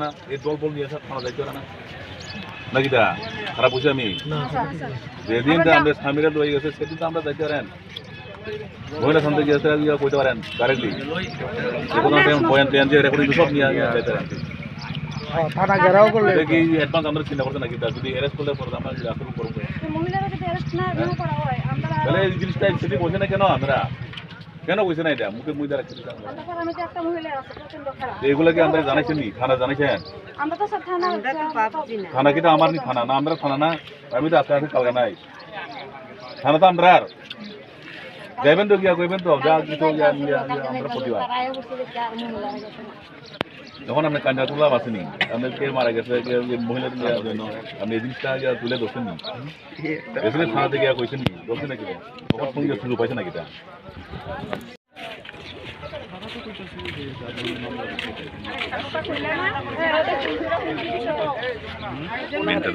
না এই দল বল নিয়ে থানা না। নাকি দা খারাপ বুঝি আমি? যেদিন তো আমরা স্বামীরা লই গেছে সেদিন তো আমরা যাইতে পারেন। মহিলা সন্ধ্যে গিয়েছে কইতে পারেন ডাইরেক্টলি যে কোনো টাইম বয়ান রেকর্ডিং সব নিয়ে যাইতে পারেন। থানা ঘেরাও করলে কি অ্যাডভান্স আমরা চিন্তা করতে নাকি? যদি অ্যারেস্ট করলে পরে আমরা আসল করব। মহিলারা যদি অ্যারেস্ট না দিয়েও করা হয় আমরা তাহলে এই জিনিসটা সেটি বলছে না কেন আমরা? কেন কইছে না এটা? মুখে মুই দ্বারা কিছু জানব না। আমরা আমি একটা মহিলা আছে প্রচণ্ড খারাপ। তো এগুলো কি আমরা জানাইছেন নি? থানা জানাইছেন? আমরা তো সব থানা থানা কি তো আমার নি থানা? না আমরা থানা না। আমি তো আজকে আজকে কালকে নাই। থানা তো আমরা আর যাইবেন তো গিয়া কইবেন তো যা কিছু গিয়া নিয়া নিয়া আমরা প্রতিবাদ যখন আপনি কান্না তুলা আসেনি আপনি কে মারা গেছে কে যে মহিলা নিয়ে জন্য আপনি এই জিনিসটা গিয়া তুলে দোষেন নি এসে থানা থেকে গিয়া কইছেন নি দোষেন নাকি তখন ফোন গিয়ে সুযোগ পাইছে নাকি তা মেন্টাল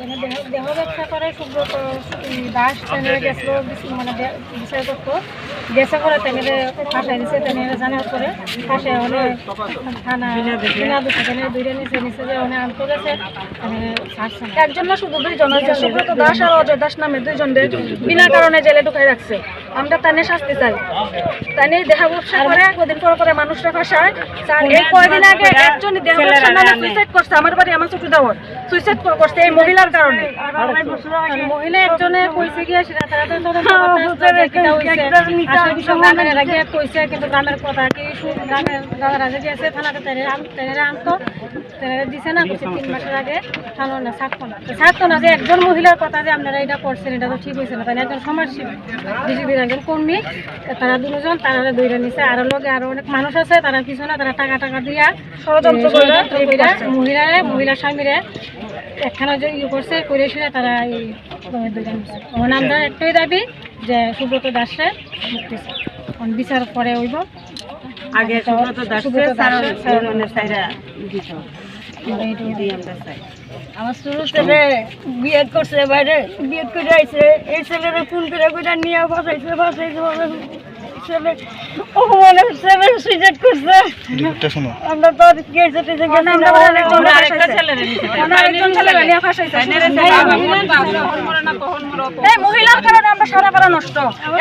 মানে দেহ ব্যবসা করে সুব্রত দাস তেনে গেছিল মানে বে- বিচার করতো। গেছে করে তেনে ফাঁসাই দিছে তেনে জানার ফাঁসে হলে থানা বিনা দিচ্ছে তেনে দুইটা নিচে নিচে যে অনেক আনতে গেছে একজন না শুধু দুইজন। সুব্রত দাস আর অজয় দাস নামে দুইজন। বিনা কারণে জেলে ঢুকাই রাখছে। আমরা তানে শাস্তি চাই। তানে দেহা ব্যবসা করে কদিন পর পরে মানুষরা ফাঁসায়। তার এই কয়দিন আগে একজনই দেহ ব্যবসা নামে সুইসাইড করছে। আমার বাড়ি আমার চুটি দেওয়ার সুইসাইড করছে এই মহিলার কারণে। মহিলা একজনে কইছে গিয়ে সেটা তারা তো তদন্ত করতে আসছে যে কিটা হইছে। আসল বিষয় গ্রামের আগে কইছে কিন্তু গ্রামের কথা কি গ্রামের গ্রামের আগে গেছে থানাতে তেরে আনতো। তেরে দিছে না কইছে তিন মাসের আগে। থানো না ছাড়তো না। ছাড়তো না যে একজন মহিলার কথা যে আপনারা এটা করছেন এটা তো ঠিক হয়েছে না। তাই একজন সমাজসেবী বিজেপির একজন কর্মী তারা দুজন তারা দইরা নিছে। আরও লোকে আরও অনেক মানুষ আছে তারা পিছনে তারা টাকা টাকা দিয়া ষড়যন্ত্র মহিলারে মহিলা স্বামীরে একখানা যে ইয়ে করছে করে শুনে তারা এই নিছে। আমার আমরা একটাই দাবি যে সুব্রত দাসে মুক্তি বিচার পরে হইব। আগে সুব্রত দাস সুব্রত আমরা শুরু ছেলে বিয়ে করছে বাইরে বিয়ে করে আইছে। এই ছেলেরা ফোন করে করে নিয়ে বসাইছে বসাইছে ছেলে ও মানে ছেলে সুইসাইড করছে। আমরা তো গেছে টেছে গেছি আমরা আরেকটা ছেলেরে নিতে পারি। আরেকজন ছেলে নিয়ে ফাঁসাইছে। এই মহিলার কারণে আমরা সারা পাড়া নষ্ট।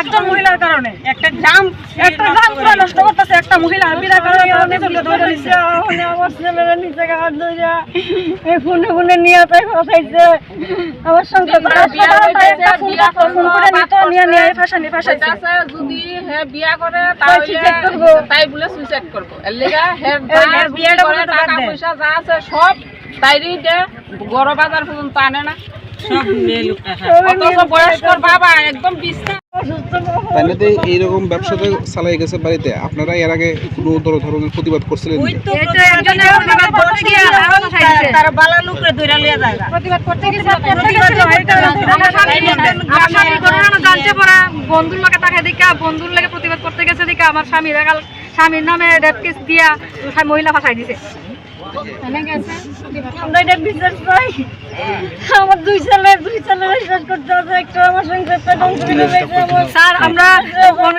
একজন মহিলার কারণে। একটা গ্রাম একটা গ্রাম পুরো নষ্ট করতেছে একটা মহিলা। বিনা কারণে তারা নিজেকে ধরে নিছে। আমার ছেলেরা নিচে হাত ধরিয়া এই ফোনে ফোনে নিয়ে তাই ফসাইছে। আমার সঙ্গে একটা ফোন করে নিয়ে নিয়ে ফাঁসানি, ফাঁসাইছে। যদি হে বিয়া করে তাই বলে সুইসাইড করব। এর লেগা বিয়েটা টাকা পয়সা যা আছে সব তাইরই দে বড় বাজার পর্যন্ত আনে না। সব বাবা একদম বিশ্বাস তাহলে তো এইরকম ব্যবসা তো চালাই গেছে বাড়িতে। আপনারা এর আগে কোনো ধরনের প্রতিবাদ করছিলেন? তারা বালা লোকরে ধরে লিয়ে যায়। প্রতিবাদ করতে গেছিল, করতে গেছিল, এটা আমার স্বামীর ঘটনা জানতে পারা, বন্ধুর লোকে তাকে দেখা বন্ধুর লাগে প্রতিবাদ করতে গেছে দেখা আমার স্বামীর একাল স্বামীর নামে রেপ কেস দিয়া মহিলা ফাঁসাই দিছে। এনে আমরা এটা বিশ্বাস পাই। আমার দুই ছেলে দুই ছেলে বিশ্বাস করতে হবে একটা সংসারটা স্যার আমরা